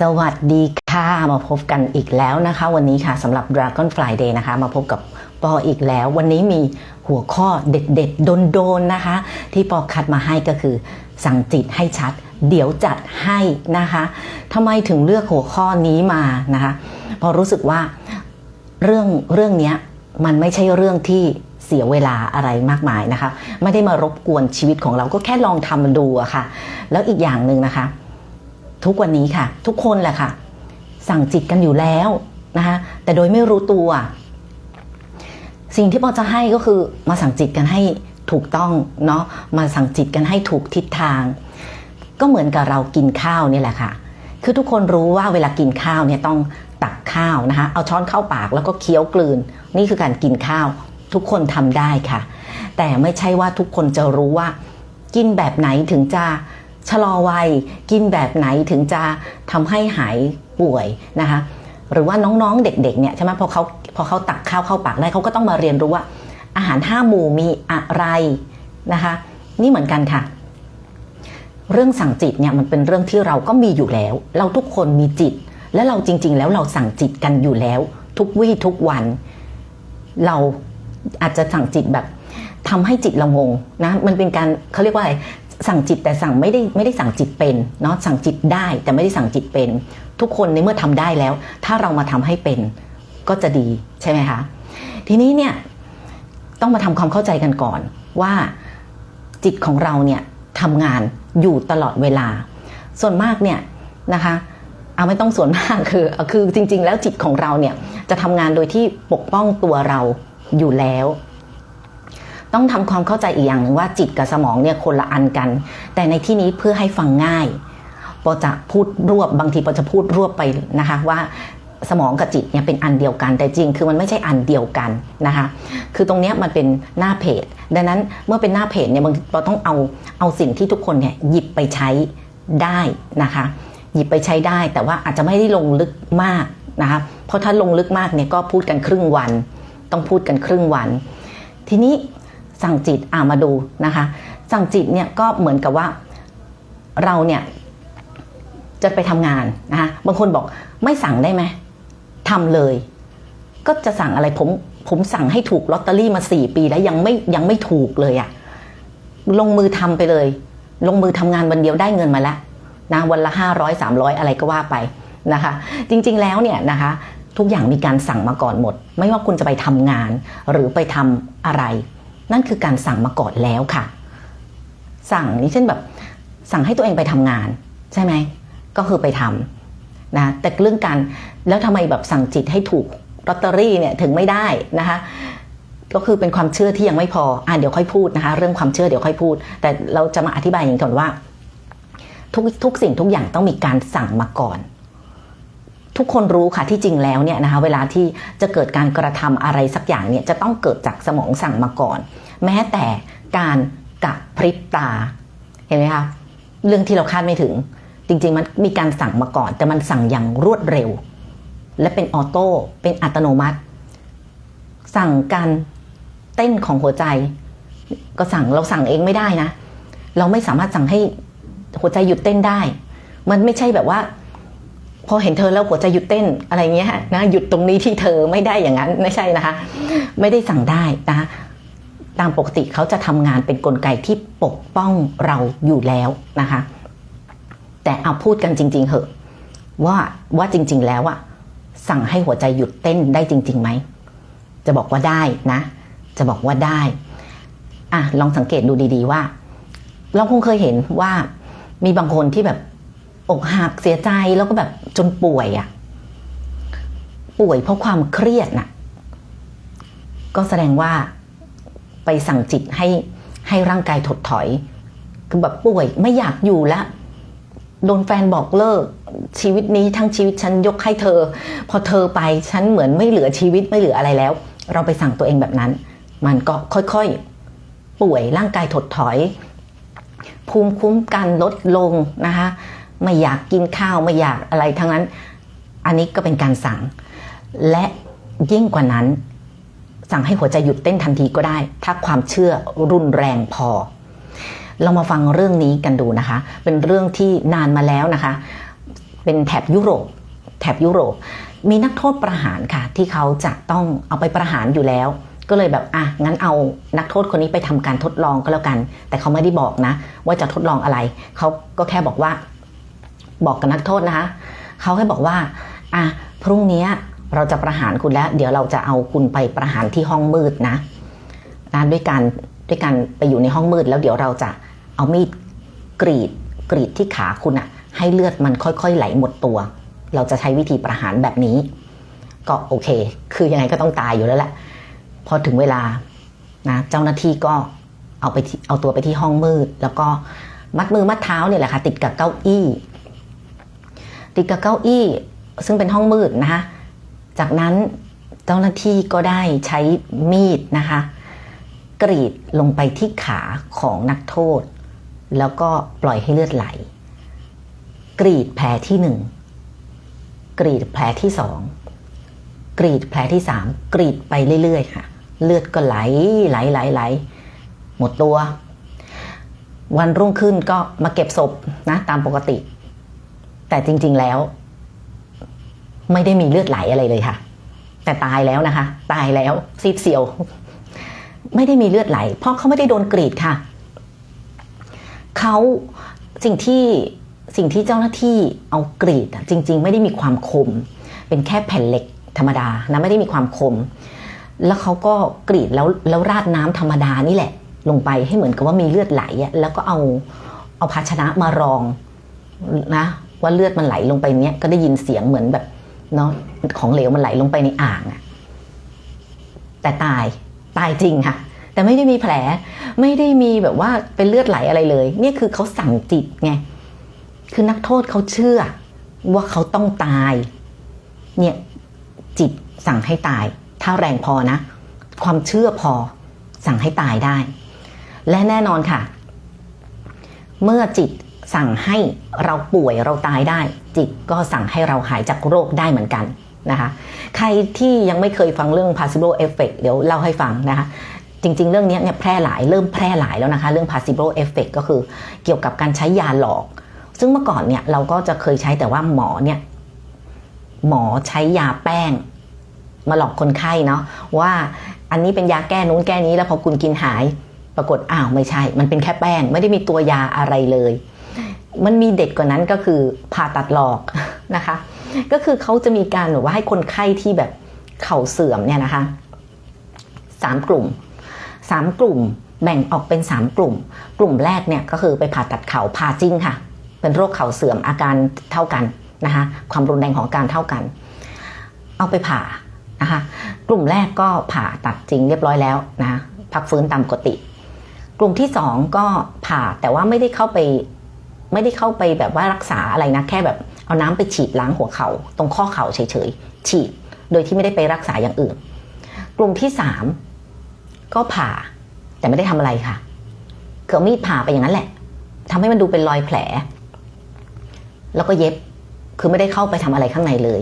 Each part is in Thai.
สวัสดีค่ะ มาพบกันอีกแล้วนะคะ วันนี้ค่ะสำหรับ Dragon Friday นะคะ มาพบกับปออีกแล้ว วันนี้มีหัวข้อเด็ดๆ โดนๆ นะคะ ที่ปอคัดมาให้ก็คือสั่งจิตให้ชัด เดี๋ยวจัดให้นะคะทำไมถึงเลือกหัวข้อนี้มานะคะเพอรู้สึกว่าเรื่องเรื่องนี้มันไม่ใช่เรื่องที่เสียเวลาอะไรมากมายนะคะ ไม่ได้มารบกวนชีวิตของเราก็แค่ลองทำดูอะค่ะ แล้วอีกอย่างหนึ่งนะคะ ทุกวันนี้ค่ะ ทุกคนแหละค่ะ สั่งจิตกันอยู่แล้วนะคะแต่โดยไม่รู้ตัว สิ่งที่ปอจะให้ก็คือมาสั่งจิตกันให้ถูกต้องเนาะมาสั่งจิตกันให้ถูกทิศทาง ก็เหมือนกับเรากินข้าวนี่แหละค่ะ คือทุกคนรู้ว่าเวลากินข้าวเนี่ยต้องตักข้าวนะคะเอาช้อนเข้าปากแล้วก็เคี้ยวกลืน นี่คือการกินข้าว ทุกคนทำได้ค่ะ แต่ไม่ใช่ว่าทุกคนจะรู้ว่า กินแบบไหนถึงจะ ชะลอวัยกินแบบไหนถึงจะทำให้หายป่วยนะคะ หรือว่าน้องๆเด็กๆเนี่ยใช่ไหมพอเขาพอเขาตักข้าวเข้าปากได้เขาก็ต้องมาเรียนรู้ว่าอาหารห้าหมู่มีอะไรนะคะ นี่เหมือนกันค่ะ เรื่องสั่งจิตเนี่ยมันเป็นเรื่องที่เราก็มีอยู่แล้ว เราทุกคนมีจิต และเราจริง ๆ แล้วเราสั่งจิตกันอยู่แล้ว ทุกวี่ทุกวัน เราอาจจะสั่งจิตแบบทำให้จิตเรางงนะมันเป็นการเขาเรียกว่าอะไร สั่งจิตแต่สั่งไม่ได้ไม่ได้สั่งจิตเป็นเนาะสั่งจิตได้แต่ไม่ได้สั่งจิตเป็น ทุกคนในเมื่อทำได้แล้ว ถ้าเรามาทำให้เป็นก็จะดีใช่ไหมคะทีนี้เนี่ยต้องมาทำความเข้าใจกันก่อนว่าจิตของเราเนี่ยทำงานอยู่ตลอดเวลา ส่วนมากเนี่ยนะคะเอาไม่ต้องส่วนมากคือคือจริง ๆ แล้วจิตของเราเนี่ยจะทำงานโดยที่ปกป้องตัวเราอยู่แล้ว ต้องทำความเข้าใจอีกอย่างหนึ่งว่าจิตกับสมองเนี่ยคนละอันกัน แต่ในที่นี้เพื่อให้ฟังง่ายปอจะพูดรวบบางทีปอจะพูดรวบไปนะคะว่าสมองกับจิตเนี่ยเป็นอันเดียวกัน แต่จริงคือมันไม่ใช่อันเดียวกันนะคะคือตรงนี้มันเป็นหน้าเพจ ดังนั้นเมื่อเป็นหน้าเพจเนี่ยเราต้องเอาเอาสิ่งที่ทุกคนเนี่ยหยิบไปใช้ได้นะคะหยิบไปใช้ได้แต่ว่าอาจจะไม่ได้ลงลึกมากนะคะเพราะถ้าลงลึกมากเนี่ยก็พูดกันครึ่งวัน ต้องพูดกันครึ่งวัน ทีนี้ สั่งจิตอ่ามาดูนะคะ สั่งจิตเนี่ยก็เหมือนกับว่าเราเนี่ยจะไปทำงานนะคะบางคนบอกไม่สั่งได้ไหมทำเลย ก็จะสั่งอะไรผมผมสั่งให้ถูกลอตเตอรี่มาสี่ปีแล้วยังไม่ยังไม่ถูกเลยอะลงมือทำไปเลย ลงมือทำงานวันเดียวได้เงินมาแล้วนะวันละห้าร้อยสามร้อยอะไรก็ว่าไปนะคะ จริงๆแล้วเนี่ยนะคะ ทุกอย่างมีการสั่งมาก่อนหมด ไม่ว่าคุณจะไปทำงานหรือไปทำอะไร นั่นคือการสั่งมาก่อนแล้วค่ะ สั่งนี่เช่นแบบ สั่งให้ตัวเองไปทำงาน ใช่ไหมก็คือไปทำนะแต่เรื่องการแล้วทำไมแบบสั่งจิตให้ถูกลอตเตอรี่เนี่ยถึงไม่ได้นะคะก็คือเป็นความเชื่อที่ยังไม่พออะเดี๋ยวค่อยพูดนะคะ เรื่องความเชื่อเดี๋ยวค่อยพูด แต่เราจะมาอธิบายอย่างก่อนว่า ทุกทุกสิ่งทุกอย่างต้องมีการสั่งมาก่อน ทุกคนรู้ค่ะที่จริงแล้วเนี่ยนะคะเวลาที่จะเกิดการกระทำอะไรสักอย่างเนี่ยจะต้องเกิดจากสมองสั่งมาก่อน แม้แต่การกระพริบตาเห็นไหมคะเรื่องที่เราคาดไม่ถึง จริงๆมันมีการสั่งมาก่อน แต่มันสั่งอย่างรวดเร็ว และเป็นออโต้เป็นอัตโนมัติ สั่งการเต้นของหัวใจ ก็สั่งเราสั่งเองไม่ได้นะ เราไม่สามารถสั่งให้หัวใจหยุดเต้นได้ มันไม่ใช่แบบว่า พอเห็นเธอแล้วหัวใจหยุดเต้นอะไรเงี้ยนะหยุดตรงนี้ที่เธอไม่ได้อย่างนั้นไม่ใช่นะคะ ไม่ได้สั่งได้นะคะตามปกติเขาจะทำงานเป็นนกลไกที่ปกป้องเราอยู่แล้วนะคะ แต่เอาพูดกันจริง ๆเหอะ ว่าว่าจริง ๆ แล้วอะสั่งให้หัวใจหยุดเต้นได้จริงๆไหมจะบอกว่าได้นะ จะบอกว่าได้อะลองสังเกตดูดี ๆ ว่า เราคงเคยเห็นว่ามีบางคนที่แบบ อกหักเสียใจแล้วก็แบบจนป่วยอะป่วยเพราะความเครียดน่ะ ก็แสดงว่าไปสั่งจิตให้ให้ร่างกายถดถอย คือแบบป่วยไม่อยากอยู่แล้วโดนแฟนบอกเลิกชีวิตนี้ทั้งชีวิตฉันยกให้เธอ พอเธอไปฉันเหมือนไม่เหลือชีวิตไม่เหลืออะไรแล้ว เราไปสั่งตัวเองแบบนั้น มันก็ค่อยๆ ป่วยร่างกายถดถอย ภูมิคุ้มกันลดลงนะคะ ไม่อยากกินข้าวไม่อยากอะไรทั้งนั้น อันนี้ก็เป็นการสั่ง และยิ่งกว่านั้น สั่งให้หัวใจหยุดเต้นทันทีก็ได้ ถ้าความเชื่อรุนแรงพอ เรามาฟังเรื่องนี้กันดูนะคะ เป็นเรื่องที่นานมาแล้วนะคะ เป็นแถบยุโรป แถบยุโรป มีนักโทษประหารค่ะ ที่เขาจะต้องเอาไปประหารอยู่แล้วก็เลยแบบอะงั้นเอานักโทษคนนี้ไปทำการทดลองก็แล้วกัน แต่เขาไม่ได้บอกนะ ว่าจะทดลองอะไร เขาก็แค่บอกว่า บอกกับนักโทษนะคะเขาแค่บอกว่าอะพรุ่งนี้เราจะประหารคุณแล้ว เดี๋ยวเราจะเอาคุณไปประหารที่ห้องมืดนะนะด้วยการด้วยการไปอยู่ในห้องมืด แล้วเดี๋ยวเราจะเอามีดกรีดกรีดที่ขาคุณอะให้เลือดมันค่อยๆไหลหมดตัว เราจะใช้วิธีประหารแบบนี้ ก็โอเค คือยังไงก็ต้องตายอยู่แล้วแหละพอถึงเวลานะเจ้าหน้าที่ก็เอาไปเอาตัวไปที่ห้องมืด แล้วก็มัดมือมัดเท้าเนี่ยแหละค่ะติดกับเก้าอี้ ติดกับเก้าอี้ ซึ่งเป็นห้องมืดนะคะ จากนั้นเจ้าหน้าที่ก็ได้ใช้มีดนะคะ กรีดลงไปที่ขาของนักโทษ แล้วก็ปล่อยให้เลือดไหล กรีดแผลที่หนึ่งกรีดแผลที่สองกรีดแผลที่สามกรีดไปเรื่อยๆค่ะ เลือดก็ไหลไหลไหลไหลหมดตัว วันรุ่งขึ้นก็มาเก็บศพนะตามปกติ แต่จริง ๆแล้ว ไม่ได้มีเลือดไหลอะไรเลยค่ะ แต่ตายแล้วนะคะ ตายแล้วซีดเซียว ไม่ได้มีเลือดไหล เพราะเขาไม่ได้โดนกรีดค่ะเขาสิ่งที่สิ่งที่เจ้าหน้าที่เอากรีดจริง ๆ ไม่ได้มีความคม เป็นแค่แผ่นเหล็กธรรมดานะไม่ได้มีความคม แล้วเขาก็กรีดแล้วแล้วราดน้ำธรรมดานี่แหละ ลงไปให้เหมือนกับว่ามีเลือดไหลแล้วก็เอาเอาภาชนะมารองนะ ว่าเลือดมันไหลลงไปเนี้ยก็ได้ยินเสียงเหมือนแบบเนาะของเหลวมันไหลลงไปในอ่างอะแต่ตายตายจริงค่ะ แต่ไม่ได้มีแผลไม่ได้มีแบบว่าเป็นเลือดไหลอะไรเลย เนี่ยคือเขาสั่งจิตไงคือนักโทษเขาเชื่อว่าเขาต้องตาย เนี่ยจิตสั่งให้ตาย ถ้าแรงพอนะ ความเชื่อพอสั่งให้ตายได้ และแน่นอนค่ะ เมื่อจิต สั่งให้เราป่วยเราตายได้ จิตก็สั่งให้เราหายจากโรคได้เหมือนกันนะคะ ใครที่ยังไม่เคยฟังเรื่อง placebo effect เดี๋ยวเล่าให้ฟังนะคะจริง ๆ เรื่องนี้เนี่ยแพร่หลายเริ่มแพร่หลายแล้วนะคะ เรื่อง placebo effect ก็คือเกี่ยวกับการใช้ยาหลอก ซึ่งเมื่อก่อนเนี่ยเราก็จะเคยใช้แต่ว่าหมอเนี่ยหมอใช้ยาแป้ง มาหลอกคนไข้เนาะว่าอันนี้เป็นยาแก้นู้นแก้นี้แล้วพอคุณกินหาย ปรากฏอ้าวไม่ใช่ มันเป็นแค่แป้ง ไม่ได้มีตัวยาอะไรเลย มันมีเด็ดกว่านั้นก็คือผ่าตัดหลอกนะคะ ก็คือเขาจะมีการแบบว่าให้คนไข้ที่แบบเข่าเสื่อมเนี่ยนะคะสามกลุ่มสามกลุ่มแบ่งออกเป็นสามกลุ่ม กลุ่มแรกเนี่ยก็คือไปผ่าตัดเข่าผ่าจริงค่ะ เป็นโรคเข่าเสื่อมอาการเท่ากันนะคะความรุนแรงของการเท่ากัน เอาไปผ่านะคะ กลุ่มแรกก็ผ่าตัดจริงเรียบร้อยแล้วนะพักฟื้นตามปกติ กลุ่มที่สองก็ผ่าแต่ว่าไม่ได้เข้าไป ไม่ได้เข้าไปแบบว่ารักษาอะไรนะ แค่แบบเอาน้ำไปฉีดล้างหัวเขา่าตรงข้อเข่าเฉยๆ ฉีด โดยที่ไม่ได้ไปรักษาอย่างอื่น กลุ่มที่สามก็ผ่า แต่ไม่ได้ทำอะไรค่ะคือมีดผ่าไปอย่างนั้นแหละทำให้มันดูเป็นรอยแผล แล้วก็เย็บคือไม่ได้เข้าไปทำอะไรข้างในเลย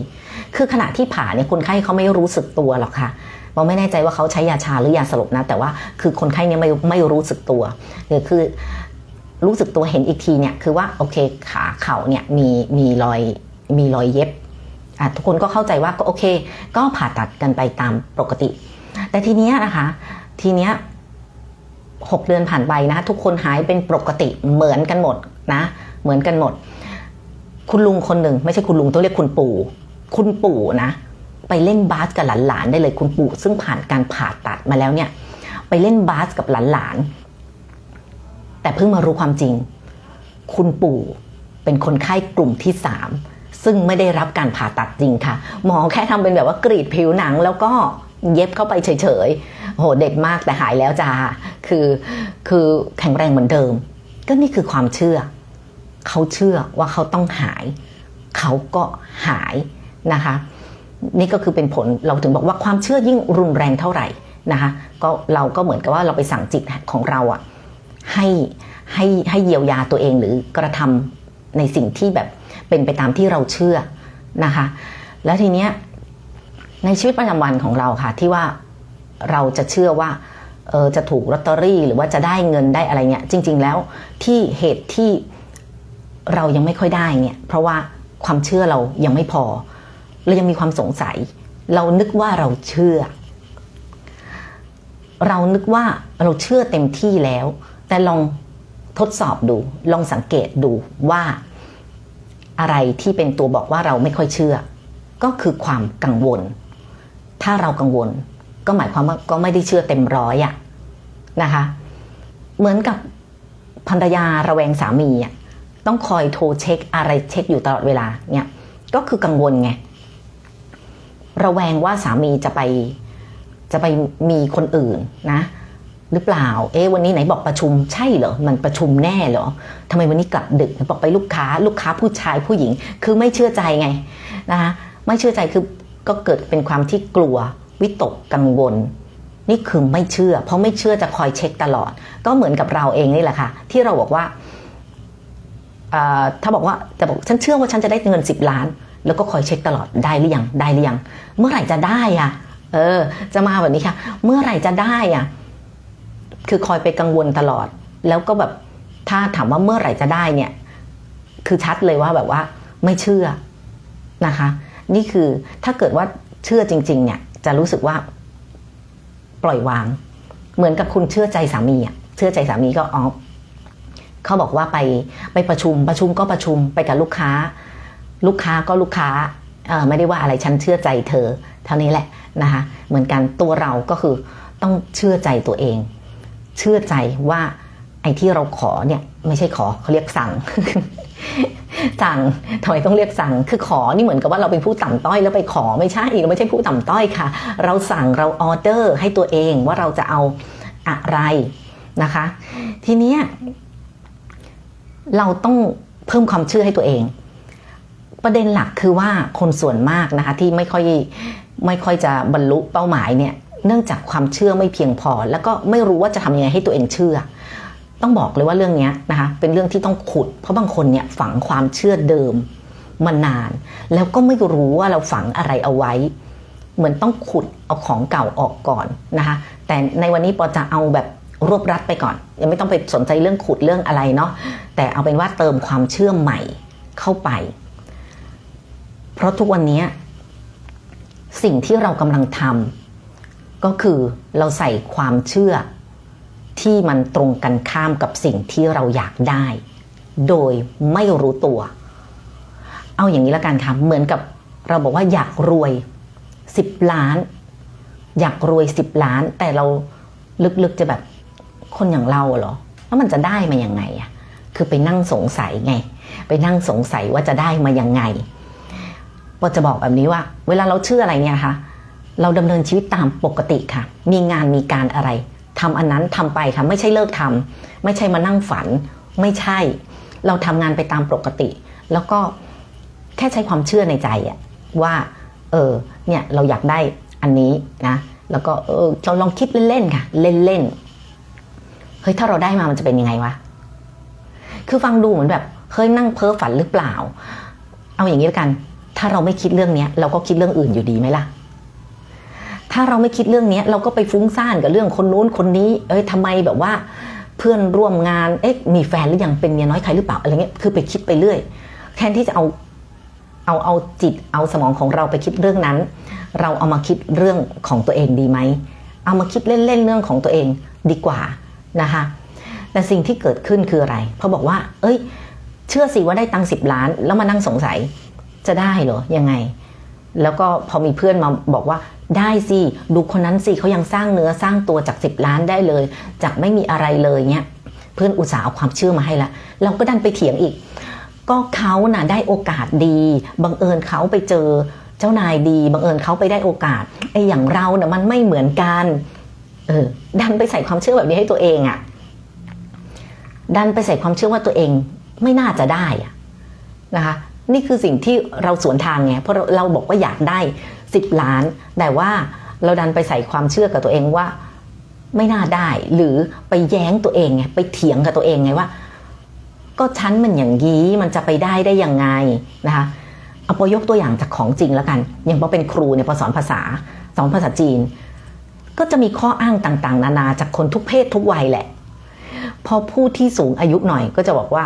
คือขณะที่ผ่าเนี่ยคนไข้เขาไม่รู้สึกตัวหรอกค่ะเราไม่แน่ใจว่าเขาใช้ยาชาหรือยาสลบนะ แต่ว่าคือคนไข้เนี่ยไม่ไม่รู้สึกตัวหรือคือ รู้สึกตัวเห็นอีกทีเนี่ยคือว่าโอเคขาเข่าเนี่ยมีมีรอยมีรอยเย็บทุกคนก็เข้าใจว่าก็โอเค ก็ผ่าตัดกันไปตามปกติ แต่ทีเนี้ยนะคะทีเนี้ยหกเดือนผ่านไปนะทุกคนหายเป็นปกติเหมือนกันหมดนะเหมือนกันหมด คุณลุงคนหนึ่งไม่ใช่คุณลุงต้องเรียกคุณปู่ คุณปู่นะ ไปเล่นบาสกับหลานๆได้เลยคุณปู่ซึ่งผ่านการผ่าตัดมาแล้วเนี่ย ไปเล่นบาสกับหลานๆ แต่เพิ่งมารู้ความจริง คุณปู่เป็นคนไข้กลุ่มที่สามซึ่งไม่ได้รับการผ่าตัดจริงค่ะ หมอแค่ทำเป็นแบบว่ากรีดผิวหนังแล้วก็เย็บเข้าไปเฉยๆโหเด็ดมากแต่หายแล้วจ้าคือคือแข็งแรงเหมือนเดิม ก็นี่คือความเชื่อ เขาเชื่อว่าเขาต้องหาย เขาก็หายนะคะ นี่ก็คือเป็นผลเราถึงบอกว่าความเชื่อยิ่งรุนแรงเท่าไหร่นะคะ ก็เราก็เหมือนกับว่าเราไปสั่งจิตของเราอะ ให้ให้ให้เยียวยาตัวเองหรือกระทำในสิ่งที่แบบเป็นไปตามที่เราเชื่อนะคะ แล้วทีเนี้ยในชีวิตประจำวันของเราค่ะที่ว่าเราจะเชื่อว่าเออจะถูกลอตเตอรี่หรือว่าจะได้เงินได้อะไรเนี่ยจริง ๆ แล้วที่เหตุที่เรายังไม่ค่อยได้เนี่ยเพราะว่าความเชื่อเรายังไม่พอ เรายังมีความสงสัย เรานึกว่าเราเชื่อ เรานึกว่าเราเชื่อเต็มที่แล้ว แต่ลองทดสอบดู ลองสังเกตดูว่าอะไรที่เป็นตัวบอกว่าเราไม่ค่อยเชื่อ ก็คือความกังวล ถ้าเรากังวล ก็หมายความว่าก็ไม่ได้เชื่อเต็มร้อยอะนะคะ เหมือนกับภรรยาระแวงสามีอะต้องคอยโทรเช็คอะไรเช็คอยู่ตลอดเวลาเนี่ยก็คือกังวลไงระแวงว่าสามีจะไปจะไปมีคนอื่นนะ หรือเปล่า เอ๊ะวันนี้ไหนบอกประชุมใช่เหรอ มันประชุมแน่เหรอทำไมวันนี้กลับดึกบอกไปลูกค้า ลูกค้าผู้ชายผู้หญิง คือไม่เชื่อใจไงนะคะไม่เชื่อใจคือก็เกิดเป็นความที่กลัววิตกกังวล นี่คือไม่เชื่อ เพราะไม่เชื่อจะคอยเช็คตลอด ก็เหมือนกับเราเองนี่แหละค่ะ ที่เราบอกว่าอ่าถ้าบอกว่าจะบอกฉันเชื่อว่าฉันจะได้เงินสิบล้าน แล้วก็คอยเช็คตลอดได้หรือยังได้หรือยัง เมื่อไหร่จะได้อะเออ จะมาแบบนี้ค่ะ เมื่อไหร่จะได้อะ คือคอยไปกังวลตลอด แล้วก็แบบถ้าถามว่าเมื่อไหร่จะได้เนี่ย คือชัดเลยว่าแบบว่าไม่เชื่อนะคะ นี่คือถ้าเกิดว่าเชื่อจริง ๆ เนี่ย จะรู้สึกว่า ปล่อยวาง เหมือนกับคุณเชื่อใจสามีอะเชื่อใจสามีก็อ๋อเขาบอกว่าไปไปประชุมประชุมก็ประชุมไปกับลูกค้า ลูกค้าก็ลูกค้าเออไม่ได้ว่าอะไรฉันเชื่อใจเธอ เท่านี้แหละนะคะเหมือนกันตัวเราก็คือต้องเชื่อใจตัวเอง เชื่อใจว่าไอ้ที่เราขอเนี่ยไม่ใช่ขอเขาเรียกสั่ง สั่งทำไมต้องเรียกสั่ง คือขอนี่เหมือนกับว่าเราเป็นผู้ต่ำต้อยแล้วไปขอไม่ใช่เราไม่ใช่ผู้ต่ำต้อยค่ะ เราสั่งเราออเดอร์ให้ตัวเองว่าเราจะเอาอะไรนะคะ ทีนี้เราต้องเพิ่มความเชื่อให้ตัวเอง ประเด็นหลักคือว่าคนส่วนมากนะคะที่ไม่ค่อยไม่ค่อยจะบรรลุเป้าหมายเนี่ย เนื่องจากความเชื่อไม่เพียงพอ แล้วก็ไม่รู้ว่าจะทำยังไงให้ตัวเองเชื่อ ต้องบอกเลยว่าเรื่องนี้นะคะเป็นเรื่องที่ต้องขุด เพราะบางคนเนี่ยฝังความเชื่อเดิมมานาน แล้วก็ไม่รู้ว่าเราฝังอะไรเอาไว้ เหมือนต้องขุดเอาของเก่าออกก่อนนะคะแต่ในวันนี้ปอจะเอาแบบรวบรัดไปก่อน ยังไม่ต้องไปสนใจเรื่องขุดเรื่องอะไรเนาะแต่เอาเป็นว่าเติมความเชื่อใหม่เข้าไป เพราะทุกวันนี้สิ่งที่เรากำลังทำ ก็คือเราใส่ความเชื่อ ที่มันตรงกันข้ามกับสิ่งที่เราอยากได้ โดยไม่รู้ตัว เอาอย่างนี้ล้วกันค่ะเหมือนกับเราบอกว่าอยากรวยสิบล้าน อยากรวยสิบล้าน แต่เราลึกๆจะแบบคนอย่างเราเหรอแล้วมันจะได้มาอย่างไงอะคือไปนั่งสงสัยไง ไปนั่งสงสัยว่าจะได้มาอยังไงปอจะบอกแบบนี้ว่า เวลาเราเชื่ออะไรเนี่ยค่ะ เราดำเนินชีวิตตามปกติค่ะ มีงานมีการอะไรทำอันนั้นทำไปค่ะ ไม่ใช่เลิกทำไม่ใช่มานั่งฝัน ไม่ใช่ เราทำงานไปตามปกติ แล้วก็แค่ใช้ความเชื่อในใจอะว่า เออ เนี่ยเราอยากได้อันนี้นะ แล้วก็เออเราลองคิดเล่นๆค่ะ เล่นๆ เฮ้ยถ้าเราได้มามันจะเป็นยังไงวะ คือฟังดูเหมือนแบบเฮ้ยนั่งเพ้อฝันหรือเปล่า เอาอย่างนี้แล้วกัน ถ้าเราไม่คิดเรื่องเนี้ยเราก็คิดเรื่องอื่นอยู่ดีไหมล่ะ ถ้าเราไม่คิดเรื่องนี้เราก็ไปฟุ้งซ่านกับเรื่องคนนู้นคนนี้ เอ้ยทำไมแบบว่าเพื่อนร่วมงานเอ๊ะมีแฟนหรือยังเป็นเมียน้อยใครหรือเปล่าอะไรเงี้ยคือไปคิดไปเรื่อย แทนที่จะเอาเอาเอาจิตเอาสมองของเราไปคิดเรื่องนั้น เราเอามาคิดเรื่องของตัวเองดีไหมเอามาคิดเล่นๆเรื่องของตัวเองดีกว่านะคะแต่สิ่งที่เกิดขึ้นคืออะไรเขาบอกว่า เอ้ย เชื่อสิว่าได้ตังสิบล้าน แล้วมานั่งสงสัยจะได้เหรอยังไง แล้วก็พอมีเพื่อนมาบอกว่าได้สิ ดูคนนั้นสิเขายังสร้างเนื้อสร้างตัวจากสิบล้านได้เลย จากไม่มีอะไรเลยเนี้ยเพื่อนอุตส่าห์เอาความเชื่อมาให้ละ เราก็ดันไปเถียงอีก ก็เขาน่ะได้โอกาสดีบังเอิญเขาไปเจอเจ้านายดีบังเอิญเขาไปได้โอกาสไอ้อย่างเราเน่ะมันไม่เหมือนกันเออดันไปใส่ความเชื่อแบบนี้ให้ตัวเองอะ่ะดันไปใส่ความเชื่อว่าตัวเองไม่น่าจะได้อะนะคะ นี่คือสิ่งที่เราสวนทางไงเพราะเราเราบอกว่าอยากได้สิบล้าน แต่ว่าเราดันไปใส่ความเชื่อกับตัวเองว่า ไม่น่าได้ หรือไปแย้งตัวเองไงไปเถียงกับตัวเองไงว่า ก็ฉันมันอย่างนี้มันจะไปได้ได้ยังไงนะคะเอาปอยกตัวอย่างจากของจริงแล้วกัน อย่างพอเป็นครูเนี่ยพอสอนภาษาสอนภาษาจีน ก็จะมีข้ออ้างต่าง ๆ นานาจากคนทุกเพศทุกวัยแหละ พอผู้ที่สูงอายุหน่อยก็จะบอกว่า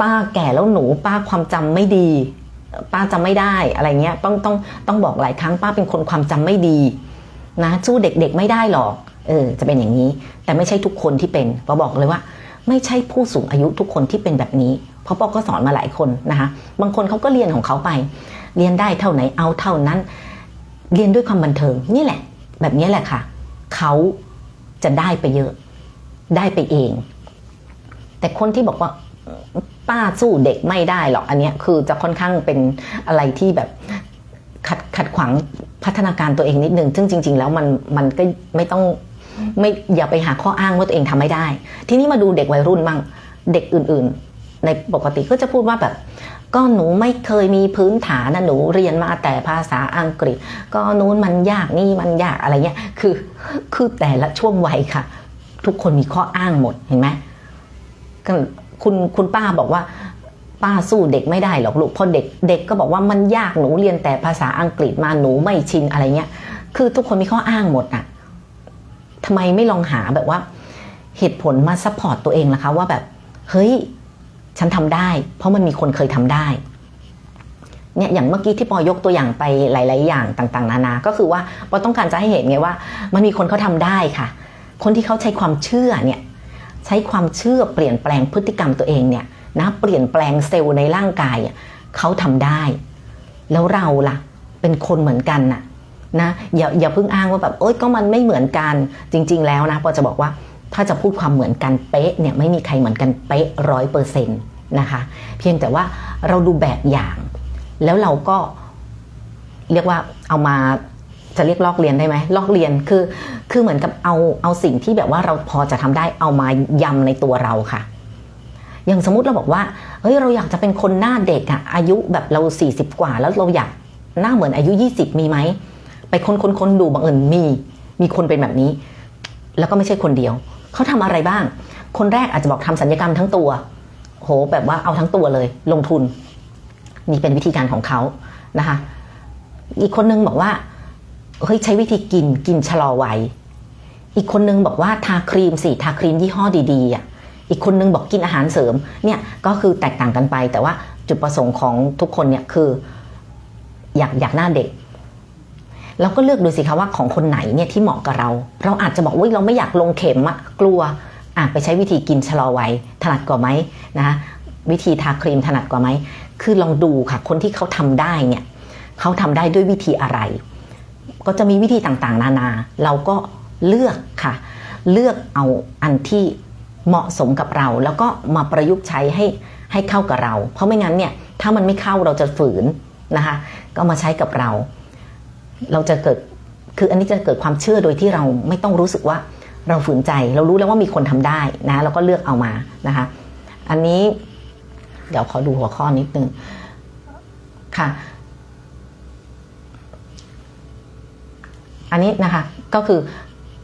ป้าแก่แล้วหนูป้าความจำไม่ดี ป้าจำไม่ได้อะไรเงี้ยต้องต้องต้องบอกหลายครั้งป้าเป็นคนความจำไม่ดี นะสู้เด็กๆไม่ได้หรอกเออจะเป็นอย่างนี้ แต่ไม่ใช่ทุกคนที่เป็นปอบอกเลยว่า ไม่ใช่ผู้สูงอายุทุกคนที่เป็นแบบนี้ เพราะปอก็สอนมาหลายคนนะคะบางคนเขาก็เรียนของเขาไป เรียนได้เท่าไหนเอาเท่านั้น เรียนด้วยความบันเทิงนี่แหละ แบบนี้แหละค่ะเขาจะได้ไปเยอะได้ไปเอง แต่คนที่บอกว่า ป้าสู้เด็กไม่ได้หรอกอันเนี้ยคือจะค่อนข้างเป็นอะไรที่แบบขัดขัดขวางพัฒนาการตัวเองนิดนึง ซึ่งจริง ๆ แล้วมันมันก็ไม่ต้องไม่อย่าไปหาข้ออ้างว่าตัวเองทำไม่ได้ ทีนี้มาดูเด็กวัยรุ่นบ้างเด็กอื่น ๆ ในปกติก็จะพูดว่าแบบ ก็หนูไม่เคยมีพื้นฐานนะหนูเรียนมาแต่ภาษาอังกฤษ ก็นู้นมันยากนี่มันยากอะไรเงี้ยคือคือแต่ละช่วงวัยค่ะ ทุกคนมีข้ออ้างหมดเห็นไหม คุณคุณป้าบอกว่า ป้าสู้เด็กไม่ได้หรอกลูกเพราะเด็กเด็กก็บอกว่ามันยากหนูเรียนแต่ภาษาอังกฤษมาหนูไม่ชินอะไรเงี้ย คือทุกคนมีข้ออ้างหมดอะทำไมไม่ลองหาแบบว่า เหตุผลมาซัพพอร์ตตัวเองล่ะคะว่าแบบ เฮ้ย ฉันทำได้ เพราะมันมีคนเคยทำได้เนี่ยอย่างเมื่อกี้ที่ปอยกตัวอย่างไปหลาย ๆ อย่างต่าง ๆ นานา ก็คือว่าปอต้องการจะให้เห็นไงว่า มันมีคนเขาทำได้ค่ะ คนที่เขาใช้ความเชื่อเนี่ย ใช้ความเชื่อเปลี่ยนแปลงพฤติกรรมตัวเองเนี่ยนะเปลี่ยนแปลงเซลล์ในร่างกายเขาทำได้ แล้วเราล่ะ เป็นคนเหมือนกันน่ะนะอย่าอย่าเพิ่งอ้างว่าแบบเอ้ยก็มันไม่เหมือนกันจริง ๆ แล้วนะปอจะบอกว่าถ้าจะพูดความเหมือนกันเป๊ะเนี่ยไม่มีใครเหมือนกันเป๊ะร้อยเปอร์เซ็นต์นะคะเพียงแต่ว่าเราดูแบบอย่าง แล้วเราก็เรียกว่าเอามา จะเรียกลอกเรียนได้ไหมลอกเรียนคือ คือเหมือนกับเอาเอาสิ่งที่แบบว่าเราพอจะทำได้เอามายำในตัวเราค่ะ อย่างสมมติเราบอกว่าเฮ้ยเราอยากจะเป็นคนหน้าเด็กอะอายุแบบเรา 40 กว่า แล้วเราอยากหน้าเหมือนอายุ 20 มีไหมไปคนคนคนดูบังเอิญมี มีคนเป็นแบบนี้ แล้วก็ไม่ใช่คนเดียว เขาทำอะไรบ้าง คนแรกอาจจะบอกทำสัญญกรรมทั้งตัว โหแบบว่าเอาทั้งตัวเลย ลงทุน นี่เป็นวิธีการของเขานะคะ อีกคนนึงบอกว่า เฮ้ยใช้วิธีกินกินชะลอวัยอีกคนนึงบอกว่าทาครีมสิทาครีมยี่ห้อดีๆอะอีกคนนึงบอกกินอาหารเสริมเนี่ยก็คือแตกต่างกันไป แต่ว่าจุดประสงค์ของทุกคนเนี่ยคืออยากอยากหน้าเด็กเราก็เลือกดูสิคะว่าของคนไหนเนี่ยที่เหมาะกับเรา เราอาจจะบอกว่าเราไม่อยากลงเข็มอะกลัวอะไปใช้วิธีกินชะลอวัยถนัดกว่าไหมนะคะวิธีทาครีมถนัดกว่าไหมคือลองดูค่ะคนที่เขาทำได้เนี่ยเขาทำได้ด้วยวิธีอะไร ก็จะมีวิธีต่างๆ นานา เราก็เลือกค่ะ เลือกเอาอันที่เหมาะสมกับเรา แล้วก็มาประยุกต์ใช้ให้ให้เข้ากับเรา เพราะไม่งั้นเนี่ยถ้ามันไม่เข้าเราจะฝืนนะคะ ก็มาใช้กับเรา เราจะเกิดคืออันนี้จะเกิดความเชื่อโดยที่เราไม่ต้องรู้สึกว่าเราฝืนใจ เรารู้แล้วว่ามีคนทำได้นะเราก็เลือกเอามานะคะ อันนี้เดี๋ยวขอดูหัวข้อนิดนึงค่ะ อันนี้นะคะก็คือ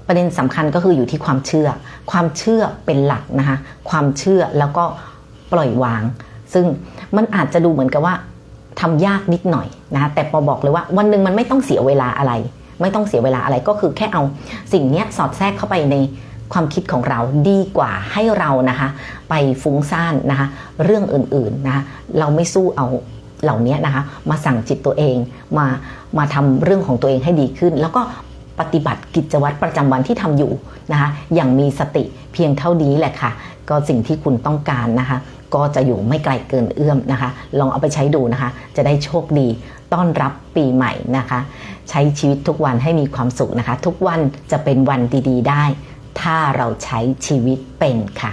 ประเด็นสำคัญก็คืออยู่ที่ความเชื่อ ความเชื่อเป็นหลักนะคะความเชื่อแล้วก็ปล่อยวาง ซึ่งมันอาจจะดูเหมือนกับว่าทำยากนิดหน่อยนะคะแต่ปอบอกเลยว่าวันหนึ่งมันไม่ต้องเสียเวลาอะไร ไม่ต้องเสียเวลาอะไรก็คือแค่เอาสิ่งนี้สอดแทรกเข้าไปในความคิดของเราดีกว่าให้เรานะคะ ไปฟุ้งซ่านนะคะ เรื่องอื่นๆนะคะเราไม่สู้เอา เหล่านี้นะคะมาสั่งจิตตัวเอง มามาทำเรื่องของตัวเองให้ดีขึ้น แล้วก็ปฏิบัติกิจวัตรประจำวันที่ทำอยู่นะคะอย่างมีสติเพียงเท่านี้แหละค่ะ ก็สิ่งที่คุณต้องการนะคะ ก็จะอยู่ไม่ไกลเกินเอื้อมนะคะ ลองเอาไปใช้ดูนะคะ จะได้โชคดีต้อนรับปีใหม่นะคะ ใช้ชีวิตทุกวันให้มีความสุขนะคะ ทุกวันจะเป็นวันดีๆ ได้ ถ้าเราใช้ชีวิตเป็นค่ะ